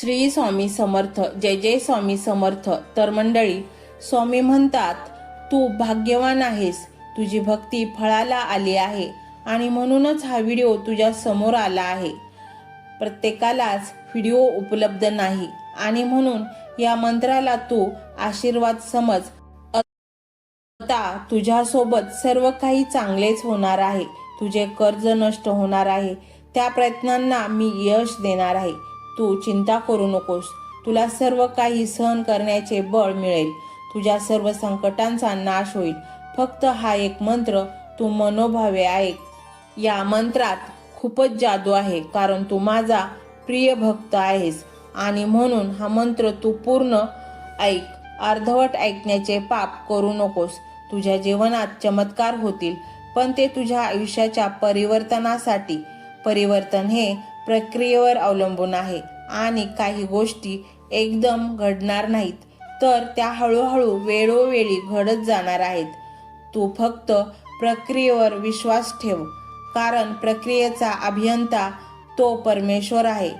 श्री स्वामी समर्थ जय जय स्वामी समर्थ. तर मंडळी स्वामी म्हणतात तू भाग्यवान आहेस तुझी भक्ती फळाला आली आहे आणि म्हणूनच हा व्हिडिओ तुझ्या समोर आला आहे. प्रत्येकालाच व्हिडिओ उपलब्ध नाही आणि म्हणून या मंत्राला तू आशीर्वाद समज. आता तुझ्यासोबत सर्व काही चांगलेच होणार आहे. तुझे कर्ज नष्ट होणार आहे. त्या प्रयत्नांना मी यश देणार आहे. तू चिंता करू नकोस. तुला सर्व काही सहन करण्याचे बळ मिळेल. तुझ्या सर्व संकटांचा नाश होईल. फक्त हा एक मंत्र तू मनोभावे ऐक. या मंत्रात खूपच जादू आहे कारण तू माझा प्रिय भक्त आहेस. आणि म्हणून हा मंत्र तू पूर्ण ऐक. अर्धवट ऐकण्याचे पाप करू नकोस. तुझ्या जीवनात चमत्कार होतील पण ते तुझ्या आयुष्याच्या परिवर्तनासाठी. परिवर्तन हे प्रक्रियेवर अवलंबून आहे आणि काही गोष्टी एकदम घडणार नाहीत. तर त्या हळूहळू वेळोवेळी घडत जाणार आहेत. तू फक्त प्रक्रियेवर विश्वास ठेव कारण प्रक्रियेचा अभियंता तो परमेश्वर आहे.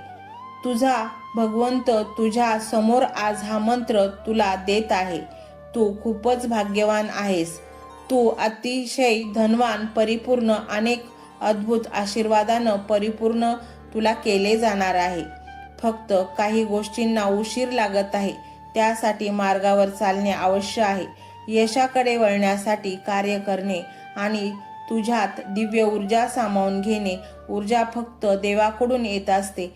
तुझा भगवंत तुझ्या समोर आज हा मंत्र तुला देत आहे. तू खूपच भाग्यवान आहेस. तू अतिशय धनवान परिपूर्ण अनेक अद्भुत आशीर्वादानं परिपूर्ण तुला केले जाणार आहे. फक्त काही गोष्टींना उशीर लागत आहे. त्यासाठी मार्गावर चालणे आवश्यक आहे. यशाकडे वळण्यासाठी कार्य करणे आणि तुझ्यात दिव्य ऊर्जा सामावून घेणे ऊर्जा फक्त देवाकडून येत असते.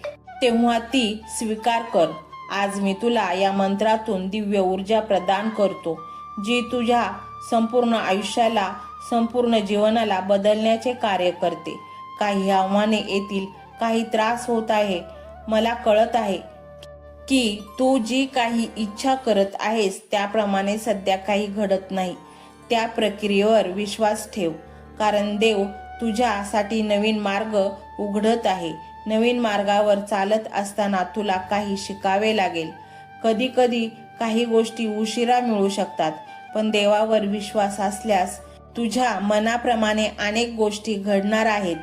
तेव्हा ती स्वीकार कर. आज मी तुला या मंत्रातून दिव्य ऊर्जा प्रदान करतो जी तुझ्या संपूर्ण आयुष्याला संपूर्ण जीवनाला बदलण्याचे कार्य करते. काही आव्हाने येतील काही त्रास होत आहे. मला कळत आहे की तू जी काही इच्छा करत आहेस त्याप्रमाणे सध्या काही घडत नाही. त्या प्रक्रियेवर विश्वास ठेव. कारण देव तुझ्यासाठी नवीन मार्ग उघडत आहे. नवीन मार्गावर चालत असताना तुला काही शिकावे लागेल. कधी कधी काही गोष्टी उशिरा मिळू शकतात पण देवावर विश्वास असल्यास तुझ्या मनाप्रमाणे अनेक गोष्टी घडणार आहेत.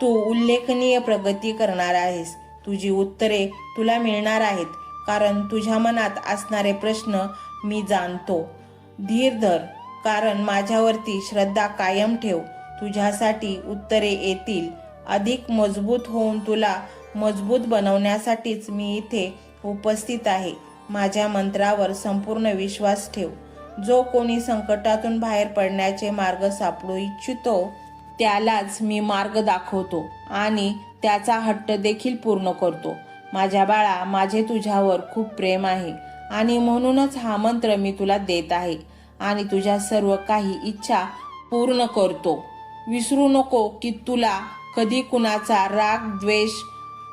तू उल्लेखनीय प्रगती करणार आहेस. तुझी उत्तरे तुला मिळणार आहेत. कारण तुझ्या मनात असणारे प्रश्न मी जाणतो. धीर धर. कारण माझ्यावरती श्रद्धा कायम ठेव. तुझ्यासाठी उत्तरे येतील. अधिक मजबूत होऊन तुला मजबूत बनवण्यासाठीच मी इथे उपस्थित आहे. माझ्या मंत्रावर संपूर्ण विश्वास ठेव. जो कोणी संकटातून बाहेर पडण्याचे मार्ग सापडू इच्छितो त्यालाच मी मार्ग दाखवतो आणि त्याचा हट्ट देखील पूर्ण करतो. माझ्या बाळा माझे तुझ्यावर खूप प्रेम आहे आणि म्हणूनच हा मंत्र मी तुला देत आहे आणि तुझ्या सर्व काही इच्छा पूर्ण करतो. विसरू नको की तुला कधी कुणाचा राग द्वेष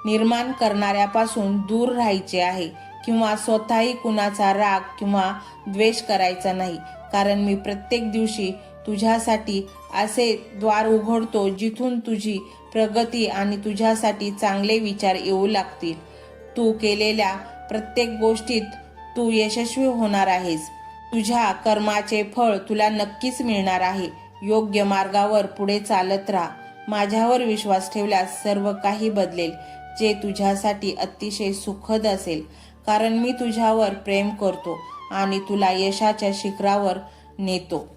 निर्माण करणाऱ्यापासून दूर राहायचे आहे किंवा स्वतःही कुणाचा राग किंवा द्वेष करायचा नाही. कारण मी प्रत्येक दिवशी तुझ्यासाठी असे द्वार उघडतो जिथून तुझी प्रगती आणि तुझ्यासाठी चांगले विचार येऊ लागतील. तू केलेल्या प्रत्येक गोष्टीत तू यशस्वी होणार आहेस. तुझ्या कर्माचे फळ तुला नक्कीच मिळणार आहे. योग्य मार्गावर पुढे चालत राहा. माझ्यावर विश्वास ठेवल्यास सर्व काही बदलेल जे तुझ्यासाठी अतिशय सुखद असेल. कारण मी तुझ्यावर प्रेम करतो आणि तुला यशाच्या शिखरावर नेतो.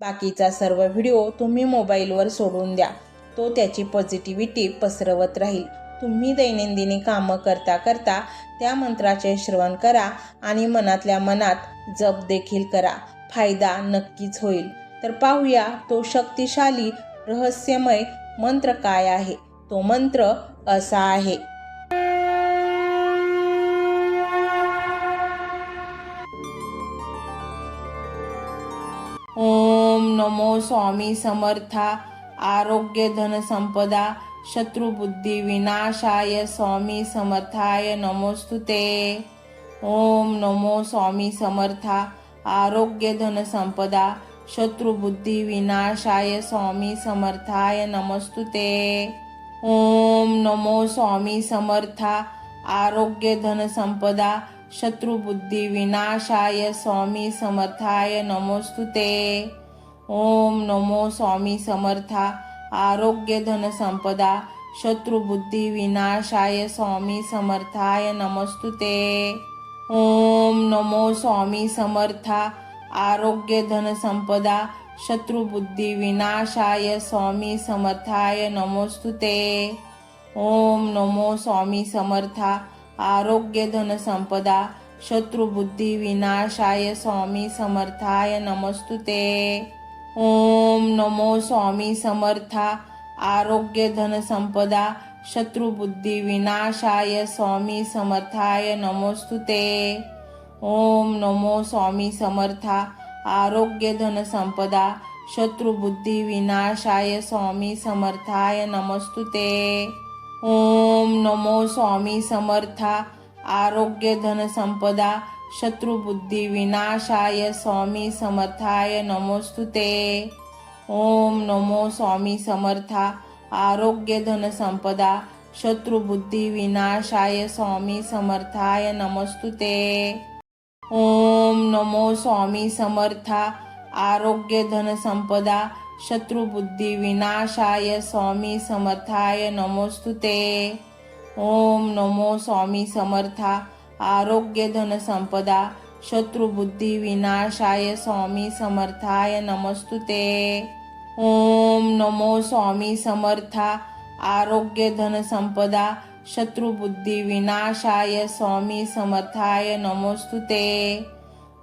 बाकीचा सर्व व्हिडिओ तुम्ही मोबाईलवर सोडून द्या. तो त्याची पॉझिटिव्हिटी पसरवत राहील. तुम्ही दैनंदिनी कामं करता करता त्या मंत्राचे श्रवण करा आणि मनातल्या मनात जप देखील करा. फायदा नक्कीच होईल. तर पाहूया तो शक्तिशाली रहस्यमय मंत्र काय आहे? तो मंत्र असा आहे. ओम नमो स्वामी समर्था आरोग्य धन संपदा शत्रुबुद्धी विनाशाय स्वामी समर्थाय नमोस्तुते. ओम नमो स्वामी समर्था आरोग्य धन संपदा शत्रुबुद्धी विनाशाय स्वामी समर्थाय नमस्तुते. ओम नमो स्वामी समर्था आरोग्य धन संपदा शत्रुबुद्धी विनाशाय स्वामी समर्थाय नमोस्तुते. ओम नमो स्वामी समर्था आरोग्य धन संपदा शत्रुबुद्धी विनाशाय स्वामी समर्थाय नमस्तुते. ओम नमो स्वामी समर्था आरोग्य धन संपदा शत्रुबुद्धी विनाशाय स्वामी समर्थाय नमोस्तुते. ओम नमो स्वामी समर्था आरोग्य धन संपदा शत्रुबुद्धी विनाशाय स्वामी समर्थाय नमस्तुते. ओम नमो स्वामी समर्था आरोग्य धन संपदा शत्रुबुद्धी विनाशाय स्वामी समर्थाय नमोस्तुते. ओम नमो स्वामी समर्था आरोग्य धन संपदा शत्रुबुद्धी विनाशाय स्वामी समर्थाय नमस्तुते. ओम नमो स्वामी समर्था आरोग्य धन शत्रुबुद्धिविनाशाय शत्रुबुद्धी विनाशाय स्वामी समर्थाय नमोस्तुते ओम नमो स्वामी समर्था। आरोग्य धन संपदा। शत्रुबुद्धी विनाशाय स्वामी समर्थाय नमोस्तुते ओम नमो स्वामी समर्था। आरोग्य धन संपदा। शत्रुबुद्धी विनाशाय स्वामी समर्थाय नमोस्तुते ओम नमो स्वामी समर्था। आरोग्य धनसंपदा शत्रुबुद्धी विनाशाय स्वामी समर्थाय नमस्तुते. ओम नमो स्वामी समर्था आरोग्य धनसंपदा शत्रुबुद्धी विनाशाय स्वामी समर्थाय नमोस्तुते.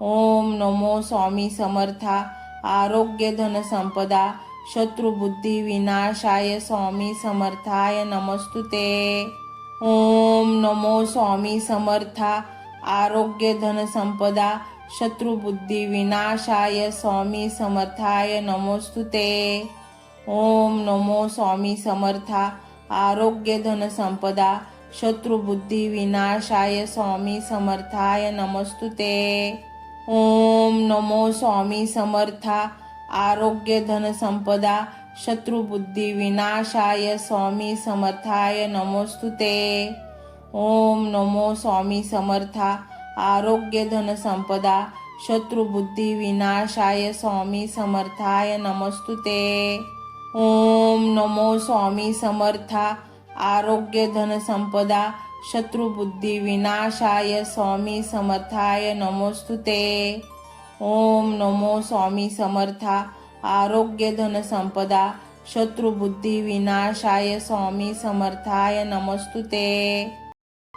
ओम नमो स्वामी समर्था आरोग्य धनसंपदा शत्रुबुद्धी विनाशाय स्वामी समर्थाय नमस्तुते. ओम नमो स्वामी समर्था आरोग्य धन संपदा शत्रुबुद्धी विनाशाय स्वामी समर्थाय नमोस्तुते. ओम नमो स्वामी समर्था आरोग्य धन संपदा शत्रुबुद्धी विनाशाय स्वामी समर्थाय नमस्तुते. ओम नमो स्वामी समर्था आरोग्य धन शत्रुबुद्धिविनाशाय शत्रुबुद्धी विनाशाय स्वामी समर्थाय नमोस्तुते ओम नमो स्वामी समर्था। आरोग्य धन संपदा। शत्रुबुद्धी विनाशाय स्वामी समर्थाय नमस्तुते ओम नमो स्वामी समर्था। आरोग्य धन संपदा। शत्रुबुद्धी विनाशाय स्वामी समर्थाय नमोस्तु ते। ओम नमो स्वामी समर्था। आरोग्य धनसंपदा शत्रुबुद्धी विनाशाय स्वामी समर्थाय नमस्तुते.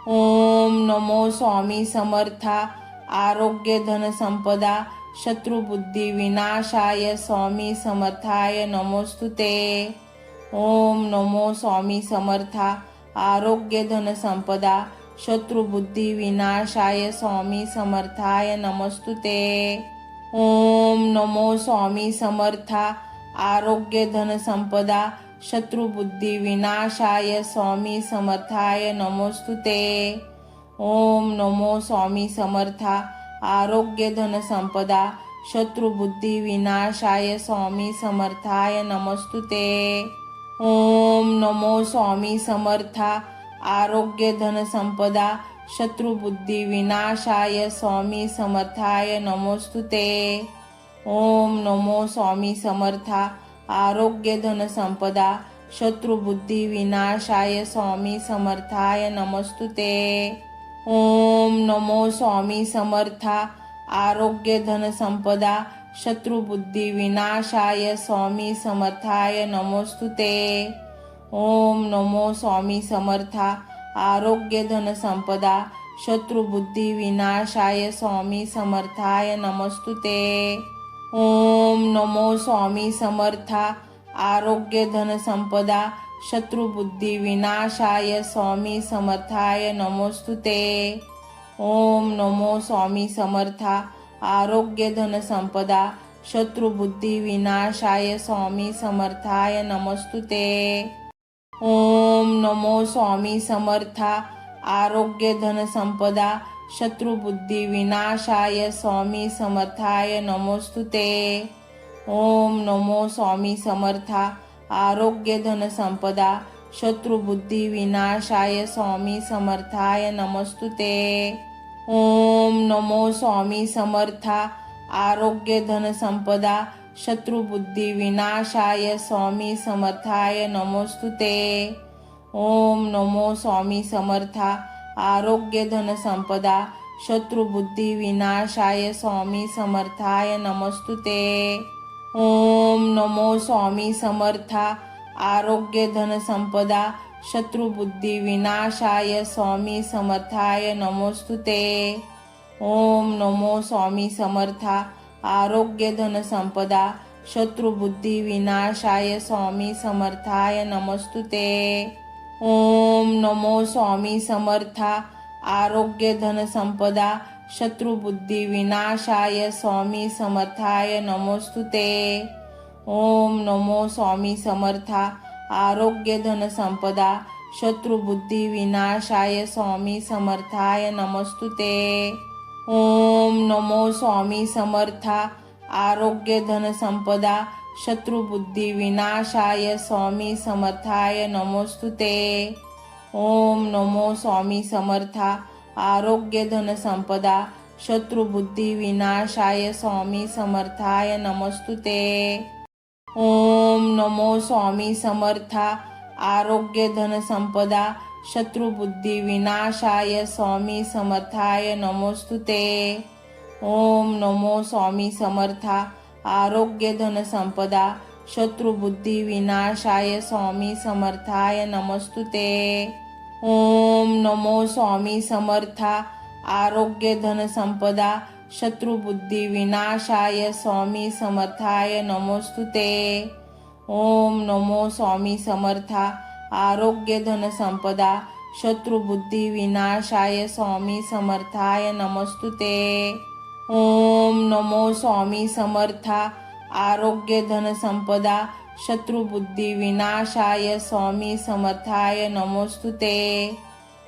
ओम नमो स्वामी समर्था आरोग्य धनसंपदा शत्रुबुद्धी विनाशाय स्वामी समर्थाय नमोस्तुते. ओम नमो स्वामी समर्था आरोग्य धनसंपदा शत्रुबुद्धी विनाशाय स्वामी समर्थाय नमस्तुते. ओम नमो स्वामी समर्था आरोग्य धन संपदा शत्रुबुद्धी विनाशाय स्वामी समर्थाय नमोस्तुते. ओम नमो स्वामी समर्था आरोग्य धन संपदा शत्रुबुद्धी विनाशाय स्वामी समर्थाय नमस्तुते. ओम नमो स्वामी समर्था आरोग्य धनसंपदा शत्रुबुद्धी विनाशाय स्वामी समर्थाय नमोस्तुते ओम नमो स्वामी समर्था आरोग्य धनसंपदा शत्रुबुद्धी विनाशाय स्वामी समर्थाय नमस्तुते ओम नमो स्वामी समर्था आरोग्य धनसंपदा शत्रुबुद्धी विनाशाय स्वामी समर्थाय नमोस्तुते ओम नमो स्वामी समर्था. आरोग्य धन संपदा. शत्रुबुद्धी विनाशाय स्वामी समर्थाय नमस्तुते. ओम नमो स्वामी समर्था. आरोग्य धन संपदा. शत्रुबुद्धी विनाशाय स्वामी समर्थाय नमोस्तुते. ओम नमो स्वामी समर्था. आरोग्य धन संपदा. शत्रुबुद्धी विनाशाय स्वामी समर्थाय नमस्तुते. ओम नमो स्वामी समर्था. आरोग्य धन संपदा. शत्रुबुद्धी विनाशाय स्वामी समर्थाय नमोस्तुते. ओम नमो स्वामी समर्था. आरोग्य धन संपदा. शत्रुबुद्धी विनाशाय स्वामी समर्थाय नमोस्तुते. ओम नमो स्वामी समर्था. आरोग्य धन शत्रुबुद्धिविनाशाय शत्रुबुद्धी विनाशाय स्वामी समर्थाय नमोस्तुते ओम नमो स्वामी समर्था। आरोग्य धन संपदा। शत्रुबुद्धी विनाशाय स्वामी समर्थाय नमोस्तुते ओम नमो स्वामी समर्था। आरोग्य धन संपदा। शत्रुबुद्धी विनाशाय स्वामी समर्थाय नमोस्तुते ओम नमो स्वामी समर्था। आरोग्य धन संपदा शत्रुबुद्धी विनाशाय स्वामी समर्थाय नमस्तुते. ओम नमो स्वामी समर्था आरोग्य धन संपदा शत्रुबुद्धी विनाशाय स्वामी समर्थाय नमोस्तुते. ओम नमो स्वामी समर्था आरोग्य धन संपदा शत्रुबुद्धी विनाशाय स्वामी समर्थाय नमस्तुते. ओम नमो स्वामी समर्था आरोग्य धन संपदा शत्रुबुद्धी विनाशाय स्वामी समर्थाय नमोस्तुते. ओम नमो स्वामी समर्था आरोग्य धन संपदा शत्रुबुद्धी विनाशाय स्वामी समर्थाय नमोस्तुते. ओम नमो स्वामी समर्था आरोग्य धन संपदा शत्रुबुद्धी विनाशाय स्वामी समर्थाय नमोस्तुते ओम नमो स्वामी समर्था आरोग्य धन संपदा शत्रुबुद्धी विनाशाय स्वामी समर्थाय नमोस्तुते ओम नमो स्वामी समर्था आरोग्य धन संपदा शत्रुबुद्धी विनाशाय स्वामी समर्थाय नमोस्तुते ओम नमो स्वामी समर्था आरोग्य धनसंपदा शत्रुबुद्धी विनाशाय स्वामी समर्थाय नमस्तुते. ओम नमो स्वामी समर्था आरोग्य धनसंपदा शत्रुबुद्धी विनाशाय स्वामी समर्थाय नमोस्तुते.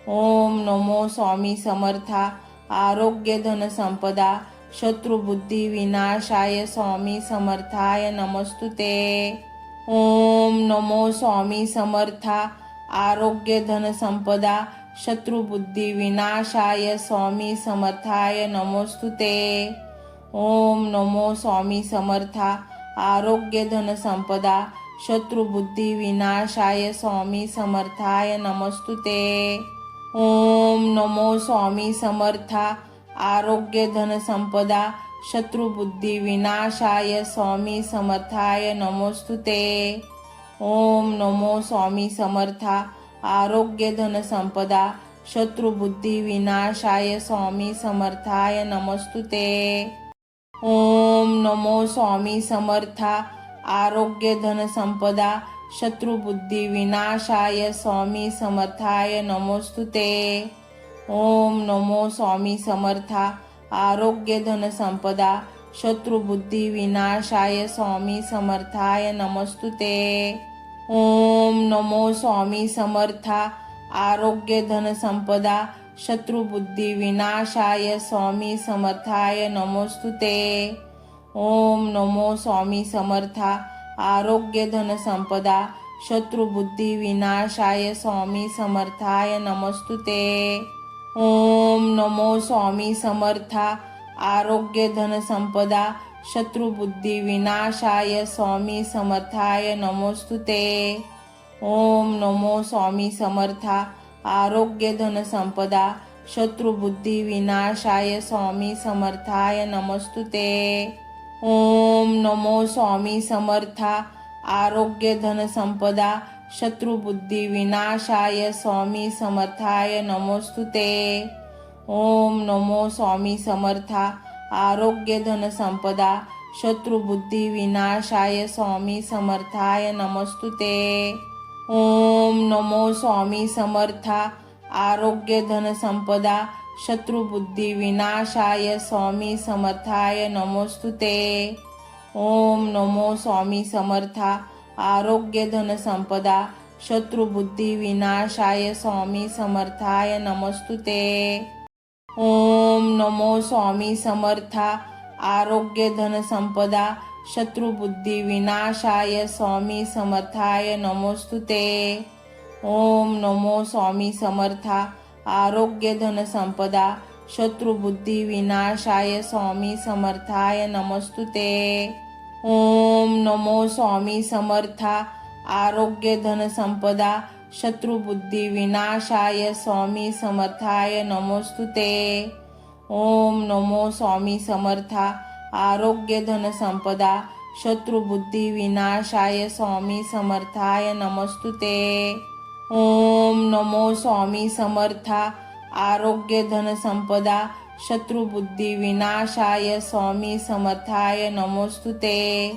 ओम नमो स्वामी समर्था आरोग्य धनसंपदा शत्रुबुद्धी विनाशाय स्वामी समर्थाय नमोस्तुते. ओम नमो स्वामी समर्था आरोग्य धन संपदा शत्रुबुद्धी विनाशाय स्वामी समर्थाय नमोस्तुते. ओम नमो स्वामी समर्था आरोग्य धन संपदा शत्रुबुद्धी विनाशाय स्वामी समर्थाय नमोस्तुते. ओम नमो स्वामी समर्था आरोग्य धनसंपदा शत्रुबुद्धी विनाशाय स्वामी समर्थाय नमोस्तुते. ओम नमो स्वामी समर्था आरोग्य धनसंपदा शत्रुबुद्धी विनाशाय स्वामी समर्थाय नमोस्तुते. ओम नमो स्वामी समर्था आरोग्य धनसंपदा शत्रुबुद्धी विनाशाय स्वामी समर्थाय नमोस्तुते. ओम नमो स्वामी समर्था आरोग्य धन संपदा शत्रुबुद्धी विनाशाय स्वामी समर्थाय नमस्तुते. ओम नमो स्वामी समर्था आरोग्य धन संपदा शत्रुबुद्धी विनाशाय स्वामी समर्थाय नमोस्तुते. ओम नमो स्वामी समर्था आरोग्य धन संपदा शत्रुबुद्धी विनाशाय स्वामी समर्थाय नमस्तुते. ओम नमो स्वामी समर्था आरोग्य धन संपदा शत्रुबुद्धी विनाशाय स्वामी समर्थाय नमोस्तुते. ओम नमो स्वामी समर्था आरोग्य धन संपदा शत्रुबुद्धी विनाशाय स्वामी समर्थाय नमोस्तुते. ओम नमो स्वामी समर्था आरोग्य धन शत्रुबुद्धिविनाशाय स्वामी समर्थाय नमोस्तुते ओम नमो स्वामी समर्था। आरोग्य धन संपदा। स्वामी समर्थाय नमस्तुते ओम नमो स्वामी समर्था। आरोग्य धन संपदा। स्वामी समर्थाय नमोस्तुते ओम नमो स्वामी समर्था। आरोग्य धनसंपदा शत्रुबुद्धी विनाशाय स्वामी समर्थाय नमस्तुते. ओम नमो स्वामी समर्था आरोग्य धनसंपदा शत्रुबुद्धी विनाशाय स्वामी समर्थाय नमोस्तुते. ओम नमो स्वामी समर्था आरोग्य धनसंपदा शत्रुबुद्धी विनाशाय स्वामी समर्थाय नमस्तुते. ओम नमो स्वामी समर्था आरोग्य धन संपदा शत्रुबुद्धी विनाशाय स्वामी समर्थाय नमोस्तुते. ओम नमो स्वामी समर्था आरोग्य धन संपदा शत्रुबुद्धी विनाशाय स्वामी समर्थाय नमस्तुते. ओम नमो स्वामी समर्था आरोग्य धन शत्रुबुद्धिविनाशाय शत्रुबुद्धी विनाशाय स्वामी समर्थाय नमोस्तुते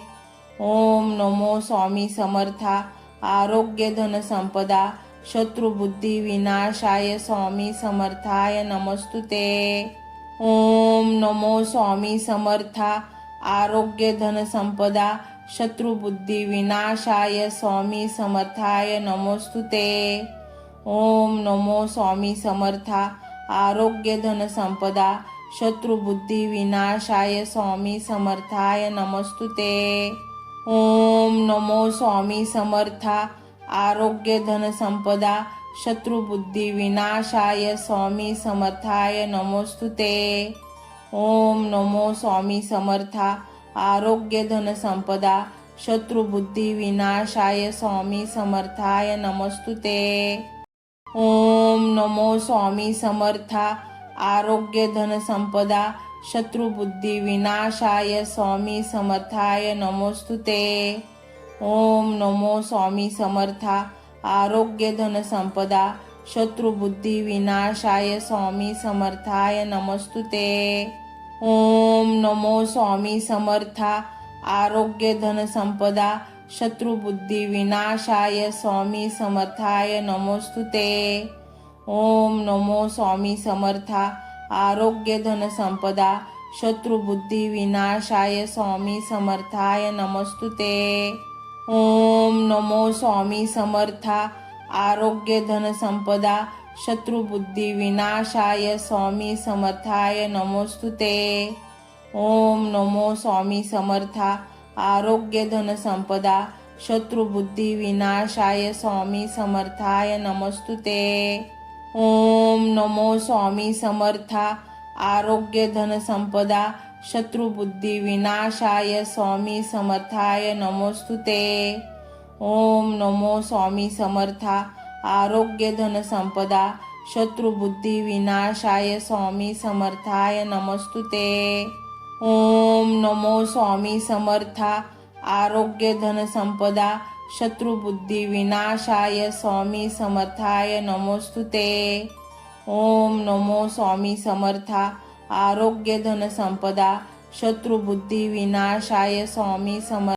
ओम नमो स्वामी समर्था। आरोग्य धन संपदा। शत्रुबुद्धी विनाशाय स्वामी समर्थाय नमस्तुते ओम नमो स्वामी समर्था। आरोग्य धन संपदा। शत्रुबुद्धी विनाशाय स्वामी समर्थाय नमोस्तुते ओम नमो स्वामी समर्था। आरोग्य धनसंपदा शत्रुबुद्धी विनाशाय स्वामी समर्थाय नमस्तुते. ओम नमो स्वामी समर्था आरोग्य धनसंपदा शत्रुबुद्धी विनाशाय स्वामी समर्थाय नमोस्तुते. ओम नमो स्वामी समर्था आरोग्य धनसंपदा शत्रुबुद्धी विनाशाय स्वामी समर्थाय नमस्तुते. ओम नमो स्वामी समर्था आरोग्य धन संपदा शत्रुबुद्धी विनाशाय स्वामी समर्थाय नमोस्तुते. ओम नमो स्वामी समर्था आरोग्य धन संपदा शत्रुबुद्धी विनाशाय स्वामी समर्थाय नमस्तुते. ओम नमो स्वामी समर्था आरोग्य धन शत्रुबुद्धिविनाशाय शत्रुबुद्धी विनाशाय स्वामी समर्थाय नमोस्तुते ओम नमो स्वामी समर्था। आरोग्य धन संपदा। शत्रुबुद्धी विनाशाय स्वामी समर्थाय नमस्तुते ओम नमो स्वामी समर्था। आरोग्य धन संपदा। शत्रुबुद्धी विनाशाय स्वामी समर्थाय नमोस्तुते ओम नमो स्वामी समर्था। आरोग्य धन संपदा शत्रुबुद्धी विनाशाय स्वामी समर्थाय नमस्तुते। ओम नमो स्वामी समर्था आरोग्य धन संपदा शत्रुबुद्धी विनाशाय स्वामी समर्थाय नमोस्तुते। ओम नमो स्वामी समर्था आरोग्य धन संपदा शत्रुबुद्धी विनाशाय स्वामी समर्थाय नमस्तुते। ओम नमो स्वामी समर्था आरोग्य धन संपदा शत्रुबुद्धी विनाशाय स्वामी समर्थाय नमोस्तुते. ओम नमो स्वामी समर्था आरोग्य धन संपदा शत्रुबुद्धी विनाशाय स्वामी समर्थ.